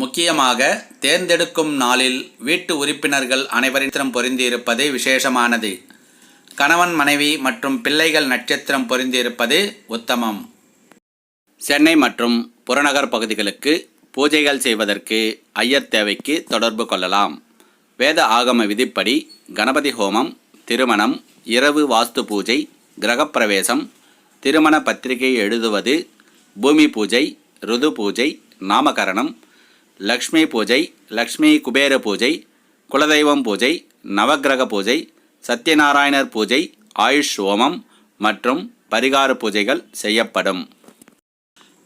முக்கியமாக தேர்ந்தெடுக்கும் நாளில் வீட்டு உறுப்பினர்கள் அனைவரிடம் பொருந்தியிருப்பது விசேஷமானது. கணவன் மனைவி மற்றும் பிள்ளைகள் நட்சத்திரம் பொருந்தியிருப்பது உத்தமம். சென்னை மற்றும் புறநகர் பகுதிகளுக்கு பூஜைகள் செய்வதற்கு ஐயர் தேவைக்கு தொடர்பு கொள்ளலாம். வேத ஆகம விதிப்படி கணபதி ஹோமம் திருமணம் இரவு வாஸ்து பூஜை கிரகப்பிரவேசம் திருமண பத்திரிகை எழுதுவது பூமி பூஜை ருது பூஜை நாமகரணம் லக்ஷ்மி பூஜை லக்ஷ்மி குபேர பூஜை குலதெய்வம் பூஜை நவக்கிரக பூஜை சத்யநாராயணர் பூஜை ஆயுஷ் ஹோமம் மற்றும் பரிகார பூஜைகள் செய்யப்படும்.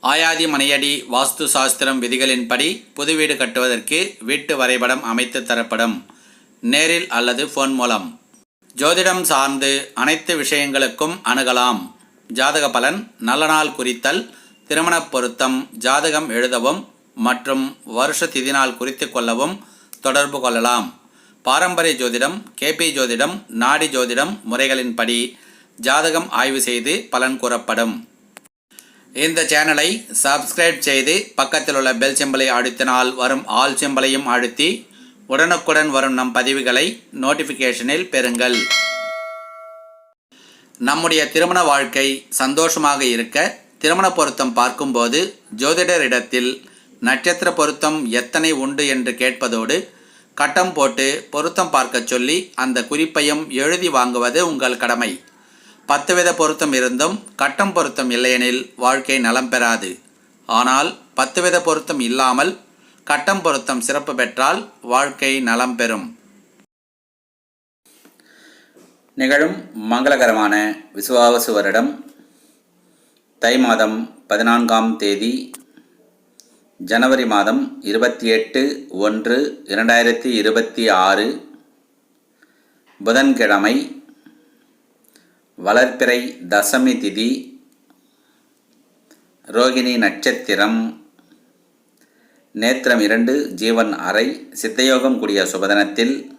ஆயாதி மனையடி வாஸ்து சாஸ்திரம் விதிகளின்படி புது வீடு கட்டுவதற்கு வீட்டு வரைபடம் அமைத்து தரப்படும். நேரில் அல்லது ஃபோன் மூலம். ஜோதிடம் சார்ந்து அனைத்து விஷயங்களுக்கும் அணுகலாம். ஜாதக பலன் நல்ல நாள் குறித்தல் திருமணப் பொருத்தம் ஜாதகம் எழுதவும் மற்றும் வருஷ திதி நாள் குறித்து கொள்ளவும் தொடர்பு கொள்ளலாம். பாரம்பரிய ஜோதிடம் கேபி ஜோதிடம் நாடி ஜோதிடம் முறைகளின்படி ஜாதகம் ஆய்வு செய்து பலன் கூறப்படும். இந்த சேனலை சப்ஸ்கிரைப் செய்து பக்கத்தில் உள்ள பெல் சிம்பலை அழுத்தினால் வரும் ஆல் சிம்பலையும் அழுத்தி உடனுக்குடன் வரும் நம் பதிவுகளை நோட்டிஃபிகேஷனில் பெறுங்கள். நம்முடைய திருமண வாழ்க்கை சந்தோஷமாக இருக்க திருமண பொருத்தம் பார்க்கும்போது ஜோதிடரிடத்தில் நட்சத்திர பொருத்தம் எத்தனை உண்டு என்று கேட்பதோடு கட்டம் போட்டு பொருத்தம் பார்க்கச் சொல்லி அந்த குறிப்பையும் எழுதி வாங்குவது உங்கள் கடமை. பத்து வித பொருத்தம் இருந்தும் கட்டம் பொருத்தம் இல்லையெனில் வாழ்க்கை நலம் பெறாது. ஆனால் பத்து வித பொருத்தம் இல்லாமல் கட்டம் பொருத்தம் சிறப்பு பெற்றால் வாழ்க்கை நலம் பெறும். நிகழும் மங்களகரமான விசுவாவசு வருடம் தை மாதம் பதினான்காம் தேதி ஜனவரி மாதம் இருபத்தி எட்டு ஒன்று இரண்டாயிரத்தி இருபத்தி ஆறு. புதன்கிழமை வளர்ப்பிறை தசமி திதி. ரோகிணி நட்சத்திரம். நேத்திரம் இரண்டு ஜீவன் அறை சித்தயோகம் கூடிய சுபதனத்தில்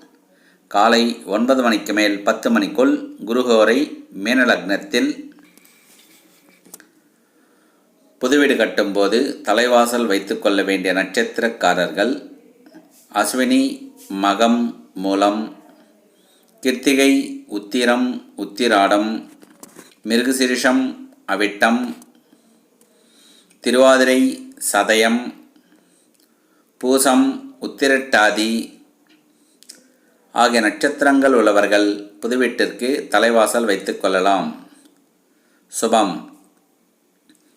காலை ஒன்பது மணிக்கு மேல் பத்து மணிக்குள் குருகோரை மீனலக்னத்தில் புதுவீடு கட்டும்போது தலைவாசல் வைத்துக்கொள்ள வேண்டிய நட்சத்திரக்காரர்கள் அஸ்வினி மகம் மூலம் கிருத்திகை உத்திரம் உத்திராடம் மிருகசிரிஷம் அவிட்டம் திருவாதிரை சதயம் பூசம் உத்திரட்டாதி ஆகிய நட்சத்திரங்கள் உள்ளவர்கள் புதுவீட்டிற்கு தலைவாசல் வைத்துக்கொள்ளலாம் சுபம்.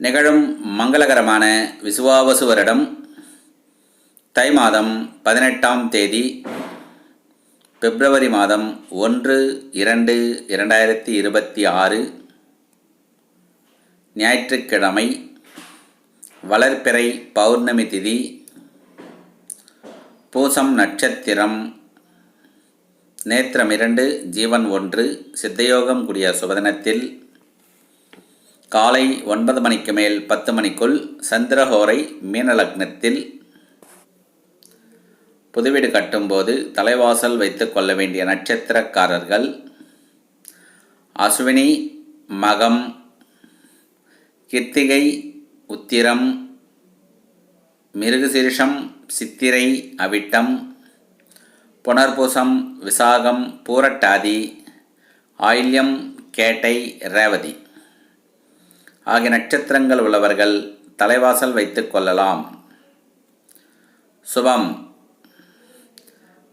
நிகழும் மங்களகரமான விசுவாவசு வருடம் தை மாதம் பதினெட்டாம் தேதி பிப்ரவரி மாதம் ஒன்று இரண்டு இரண்டாயிரத்தி இருபத்தி ஆறு ஞாயிற்றுக்கிழமை வளர்ப்பிறை பௌர்ணமி திதி பூசம் நட்சத்திரம் நேத்திரம் இரண்டு ஜீவன் ஒன்று சித்தயோகம் கூடிய சுபதனத்தில் காலை ஒன்பது மணிக்கு மேல் பத்து மணிக்குள் சந்திரஹோரை மீனலக்னத்தில் புதுவீடு கட்டும்போது தலைவாசல் வைத்து கொள்ள வேண்டிய நட்சத்திரக்காரர்கள் அஸ்வினி மகம் கித்திகை உத்திரம் மிருகசீரிஷம் சித்திரை அவிட்டம் புனர்பூசம் விசாகம் பூரட்டாதி ஆயில்யம் கேட்டை ரேவதி. ஆகிய நட்சத்திரங்கள் உள்ளவர்கள் தலைவாசல் வைத்துக் கொள்ளலாம். சுபம்.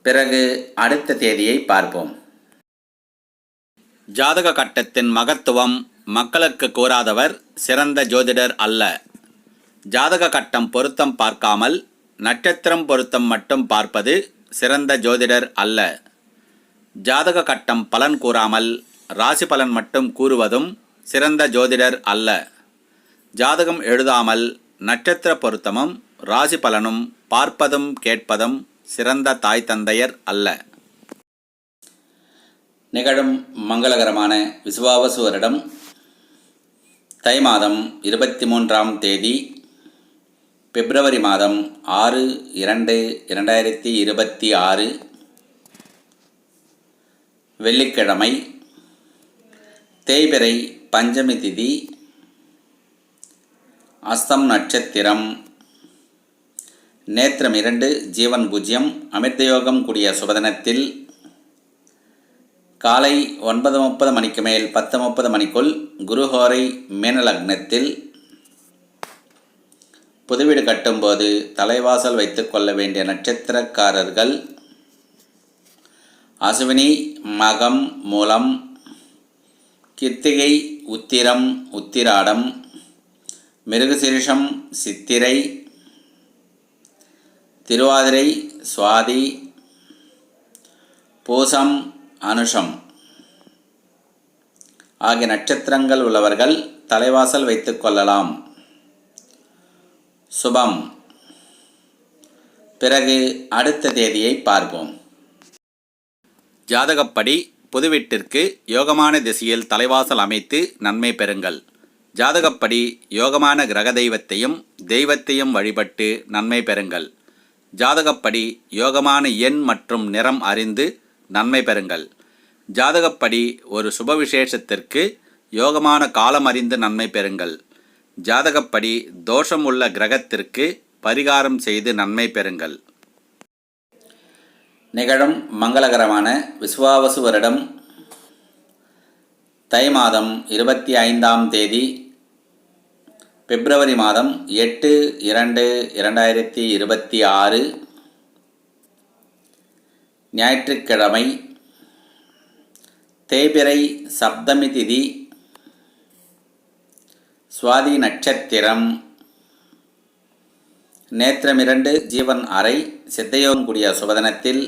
பிறகு அடுத்த தேதியை பார்ப்போம். ஜாதக கட்டத்தின் மகத்துவம் மக்களுக்கு கூறாதவர் சிறந்த ஜோதிடர் அல்ல. ஜாதக கட்டம் பொருத்தம் பார்க்காமல் நட்சத்திரம் பொருத்தம் மட்டும் பார்ப்பது சிறந்த ஜோதிடர் அல்ல. ஜாதக கட்டம் பலன் கூறாமல் ராசி பலன் மட்டும் கூறுவதும் சிறந்த ஜோதிடர் அல்ல. ஜாதகம் எழுதாமல் நட்சத்திர பொருத்தமும் ராசி பலனும் பார்ப்பதும் கேட்பதும் சிறந்த தாய் தந்தையர் அல்ல. நிகழும் மங்களகரமான விசுவாவசு வருடம் தை மாதம் இருபத்தி மூன்றாம் தேதி பிப்ரவரி மாதம் ஆறு இரண்டு இரண்டாயிரத்தி இருபத்தி ஆறு வெள்ளிக்கிழமை தேய்பிறை பஞ்சமி திதி அஸ்தம் நட்சத்திரம். நேத்திரம் இரண்டு ஜீவன் பூஜ்யம் அமிர்தயோகம் கூடிய சுபதனத்தில் காலை ஒன்பது முப்பது மணிக்கு மேல் பத்து முப்பது மணிக்குள் குருஹோரை மீனலக்னத்தில் புதுவீடு கட்டும்போது தலைவாசல் வைத்து கொள்ள வேண்டிய நட்சத்திரக்காரர்கள் அசுவினி மகம் மூலம் கித்திகை உத்திரம் உத்திராடம் மிருகசீரிஷம் சித்திரை திருவாதிரை சுவாதி பூசம் அனுஷம். ஆகிய நட்சத்திரங்கள் உள்ளவர்கள் தலைவாசல் வைத்து கொள்ளலாம். சுபம். பிறகு அடுத்த தேதியை பார்ப்போம். ஜாதகப்படி புதுவீட்டிற்கு யோகமான திசையில் தலைவாசல் அமைத்து நன்மை பெறுங்கள். ஜாதகப்படி யோகமான கிரக தெய்வத்தையும் தெய்வத்தையும் வழிபட்டு நன்மை பெறுங்கள். ஜாதகப்படி யோகமான எண் மற்றும் நிறம் அறிந்து நன்மை பெறுங்கள். ஜாதகப்படி ஒரு சுப விசேஷத்திற்கு யோகமான காலம் அறிந்து நன்மை பெறுங்கள். ஜாதகப்படி தோஷம் உள்ள கிரகத்திற்கு பரிகாரம் செய்து நன்மை பெறுங்கள். நிகழும் மங்களகரமான விஸ்வாவசு வருடம் தை மாதம் இருபத்தி ஐந்தாம் தேதி பிப்ரவரி மாதம் எட்டு இரண்டு இரண்டாயிரத்தி இருபத்தி ஆறு ஞாயிற்றுக்கிழமை தேய்பிறை சப்தமி திதி சுவாதி நட்சத்திரம் நேத்திரமிரண்டு ஜீவன் அறை சித்தையோகம் கூடிய சுபதனத்தில்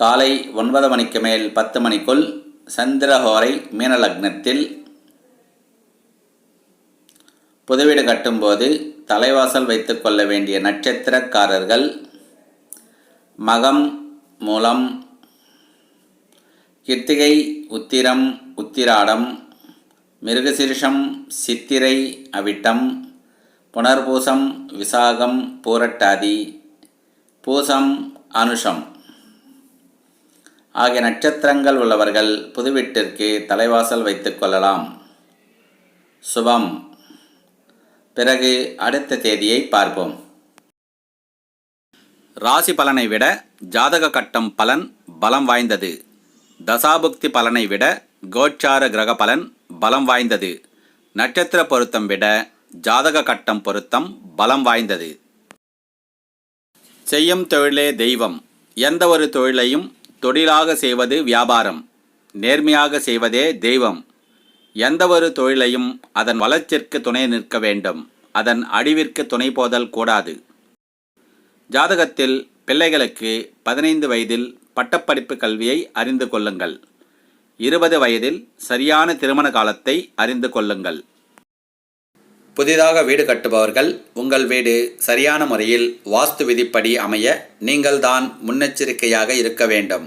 காலை ஒன்பது மணிக்கு மேல் பத்து மணிக்குள் சந்திரஹோரை மீனலக்னத்தில் புதுவீடு கட்டும்போது தலைவாசல் வைத்துக் கொள்ள வேண்டிய நட்சத்திரக்காரர்கள் மகம் மூலம் கிருத்திகை உத்திரம் உத்திராடம் மிருகசிருஷம் சித்திரை அவிட்டம் புனர்பூசம் விசாகம் பூரட்டாதி பூசம் அனுஷம். ஆகிய நட்சத்திரங்கள் உள்ளவர்கள் புதுவீட்டிற்கு தலைவாசல் வைத்துக் கொள்ளலாம். சுபம். பிறகு அடுத்த தேதியை பார்ப்போம். ராசி பலனை விட ஜாதக கட்டம் பலன் பலம் வாய்ந்தது. தசாபுக்தி பலனை விட கோச்சார கிரக பலன் பலம் வாய்ந்தது. நட்சத்திர பொருத்தம் விட ஜாதக கட்டம் பொருத்தம் பலம் வாய்ந்தது. செய்யும் தொழிலே தெய்வம். எந்த ஒரு தொழிலையும் தொழிலாக செய்வது வியாபாரம் நேர்மையாக செய்வதே தெய்வம். எந்த ஒரு தொழிலையும் அதன் வளர்ச்சிற்கு துணை நிற்க வேண்டும் அதன் அழிவிற்கு துணை போதல் கூடாது. ஜாதகத்தில் பிள்ளைகளுக்கு பதினைந்து வயதில் பட்டப்படிப்பு கல்வியை அறிந்து கொள்ளுங்கள். இருபது வயதில் சரியான திருமண காலத்தை அறிந்து கொள்ளுங்கள். புதிதாக வீடு கட்டுபவர்கள் உங்கள் வீடு சரியான முறையில் வாஸ்து விதிப்படி அமைய நீங்கள்தான் முன்னெச்சரிக்கையாக இருக்க வேண்டும்.